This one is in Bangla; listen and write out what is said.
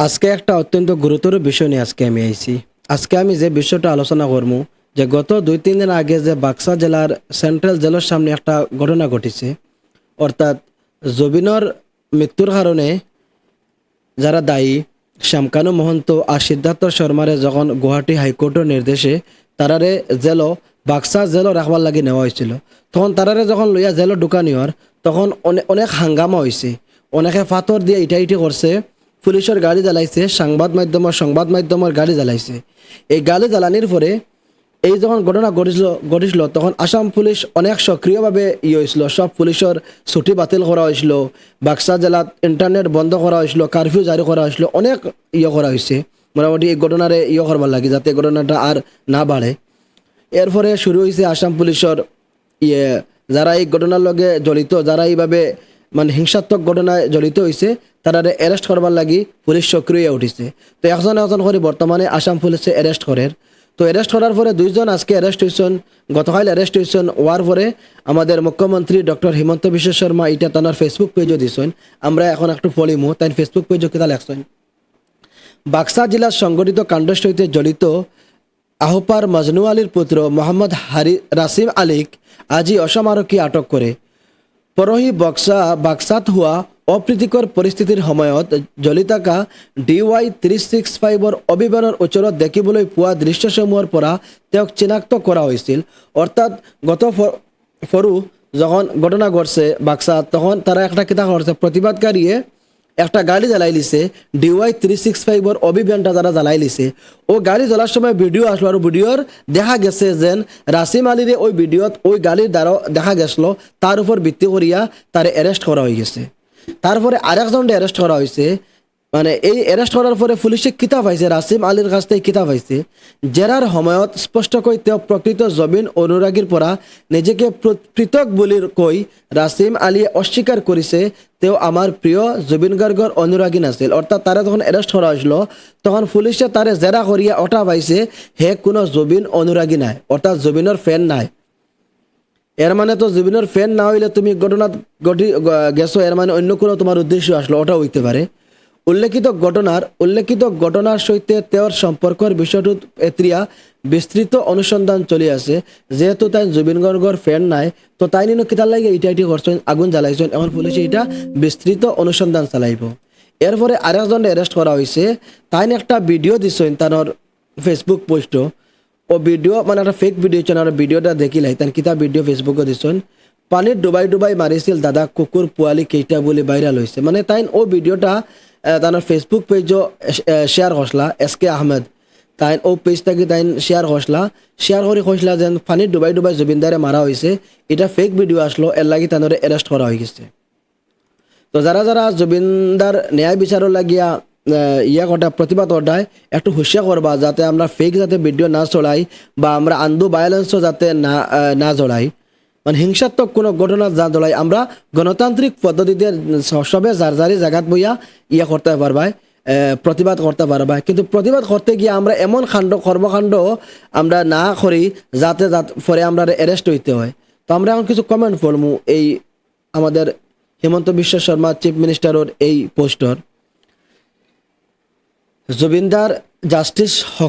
আজকে একটা অত্যন্ত গুরুতর বিষয় নিয়ে আজকে আমি আইছি। আজকে আমি যে বিষয়টা আলোচনা করব যে গত দুই, তিন দিন আগে যে বাক্সা জেলার সেন্ট্রাল জেলের সামনে একটা ঘটনা ঘটেছে। অর্থাৎ জবিনর মৃত্যুর কারণে যারা দায়ী, শ্যামকানু মহন্ত আর সিদ্ধার্থ শর্মারে যখন গুয়াহাটি হাইকোর্টের নির্দেশে তারারে জেল বাক্সা জেল রাখবার লাগি নেওয়া হয়েছিল। তখন তারারে যখন লইয়া জেল ঢুকানি হওয়ার তখন অনে- অনেক হাঙ্গামা হয়েছে অনেকে ফাতর দিয়ে ইটা ইটি করছে। পুলিশের গাড়ি জ্বালাইছে, সংবাদ মাধ্যমের সংবাদ মাধ্যমের গাড়ি জ্বালাইছে। এই গাড়ি জ্বালানির পরে এই যখন ঘটনা ঘটিছিল ঘটিছিল, তখন আসাম পুলিশ অনেক সক্রিয়ভাবে ইয়ে হয়েছিল। সব পুলিশের ছুটি বাতিল করা হয়েছিল, বাক্সা জেলাত ইন্টারনেট বন্ধ করা হয়েছিল, কারফিউ জারি করা হয়েছিল, অনেক ইয়ে করা হয়েছে। মোটামুটি এই ঘটনারে ইয়ে করবার লাগে, যাতে ঘটনাটা আর না বাড়ে। এরপরে শুরু হয়েছে আসাম পুলিশের ইয়ে যারা এই ঘটনার লগে জড়িত, যারা এইভাবে মানে হিংসাত্মক ঘটনায় জড়িত হয়েছে তারা অ্যারেস্ট করবার লাগি পুলিশ সক্রিয় উঠিছে। তো একজন একজন করে বর্তমানে আসাম পুলিশে অ্যারেস্ট করে। তো অ্যারেস্ট করার পরে দুইজন আজকে অ্যারেস্ট হয়েছেন গতকাল অ্যারেস্ট হয়েছেন হওয়ার পরে আমাদের মুখ্যমন্ত্রী ডক্টর হিমন্ত বিশ্ব শর্মা এটা তার ফেসবুক পেজও দিছেন। আমরা এখন একটু পড়িমু তাই ফেসবুক পেজও কিতা লেখছেন? বাক্সা জেলার সংগঠিত কাণ্ডের সহিত জড়িত আহপার মজনু আলীর পুত্র মোহাম্মদ হারি, রাসিম আলিক আজি অসম আরক্ষী আটক করে। পরহি বক্সা বাক্সাত হোৱা অপ্ৰীতিকৰ পৰিস্থিতিৰ সময়ত জ্বলি থকা ডি ৱাই থ্ৰী ছিক্স ফাইভৰ অভিযানৰ ওচৰত দেখিবলৈ পোৱা দৃশ্যসমূহৰ পৰা তেওঁক চিনাক্ত কৰা হৈছিল। অৰ্থাৎ গত ফৰু যখন ঘটনা ঘটছে বাক্সাত তখন তারা একটা কিতা করছে প্রতিবাদকারীয়ে একটা গাড়ি জ্বালাই লিছে ডিওয়াই থ্রি সিক্স ফাইভর অভিযানটা যারা জ্বালাই লিছে। ও গাড়ি জ্বলার সময় ভিডিও আসলো আর ভিডিওর দেখা গেছে যেন রাসিম আলীরে ওই ভিডিওত ওই গাড়ির দ্বারা দেখা গেছিল তার উপর ভিত্তি করিয়া তার অ্যারেস্ট করা হয়ে গেছে। তারপরে আরেকজনটা অ্যারেস্ট করা হয়েছে মানে এই অ্যারেস্ট করার পরে পুলিশে কিতাব পাইছে রাসিম আলীর কাছ থেকে কিতাব পাইছে জেরার সময়ত স্পষ্টকৈ তেওঁ প্ৰকৃত জবিন অনুৰাগীৰ পৰা নিজকে পৃথক বুলি কৈ ৰাছিম আলীয়ে অস্বীকাৰ কৰিছে, তেওঁ আমাৰ প্ৰিয় জুবিন গাৰ্গৰ অনুৰাগী নাছিল। অৰ্থাৎ তাৰে যখন এৰেষ্ট কৰা হৈছিল, তখন পুলিচে তাৰে জেৰা কৰিয়া অটা পাইছে হে কোনো জুবিন অনুৰাগী নাই, অৰ্থাৎ জুবিনৰ ফেন নাই। এর মানে তো জুবিনের ফ্যান না হইলে তুমি ঘটনাত ঘটি গেছো এর মানে অন্য কোনো তোমার উদ্দেশ্য আসলো ওটা হইতে পারে উল্লেখিত ঘটনার উল্লেখিত ঘটনার সহিতে তেওর সম্পর্কের বিষয়টোত এত্রিয়া বিস্তৃত অনুসন্ধান চলি আছে। যেহেতু তাই জুবিন গর্গর ফ্যান নাই, তো তাই নিনো কিতার লাগে ইটা ইটি করছেন আগুন জ্বালাইছেন এখন পুলিশে এটা বিস্তৃত অনুসন্ধান চালাইব। এরপরে আরেকজন অ্যারেস্ট করা হয়েছে তাই একটা ভিডিও দিছেন তার ফেসবুক পোস্টও ও ভিডিও মানে একটা ফেক ভিডিও ছিল আর ভিডিওটা দেখিলাই তার কিতা ভিডিও ফেসবুকে দিছেন। পানীত ডুবাই ডুবাই মাৰিছিল দাদা, কুকুৰ, পোৱালি কেইটা বুলি ভাইৰাল হৈছে। মানে তাই ও ভিডিওটা তার ফেসবুক পেজও শেয়ার করসলা এস কে আহমেদ তাই ও পেজ থাকি তাই শেয়ার করসলা শেয়ার করে কইসলা যেন পানীত ডুবাই ডুবাই জুবিনদারে মারা হয়েছে এটা ফেক ভিডিও আসলো এর লাগি তানরে অ্যারেস্ট করা হয়ে গেছে। তো যারা যারা জুবিনদার ন্যায় বিচারও লাগিয়া ইয়া কটা প্রতিবাদ ওটায় একটু হুঁশিয়া করবা যাতে আমরা ফেক যাতে ভিডিও না চলাই বা আমরা আন্দু ভায়োলেন্সও যাতে না না জড়াই মানে হিংসাত্মক কোনো ঘটনা যা দলাই আমরা গণতান্ত্রিক পদ্ধতিতে সবে যার যারি জায়গাত বইয়া ইয়া করতে পারবাই প্রতিবাদ করতে পারবা কিন্তু প্রতিবাদ করতে গিয়ে আমরা এমন কাণ্ড কর্মকাণ্ড আমরা না করি যাতে যাতে পরে আমরা অ্যারেস্ট হইতে হয়। তো আমরা এখন কিছু কমেন্ট পড়মু এই আমাদের হিমন্ত বিশ্ব শর্মা চিফ মিনিস্টারের এই পোস্টর জুবিনদার জাস্টিস হক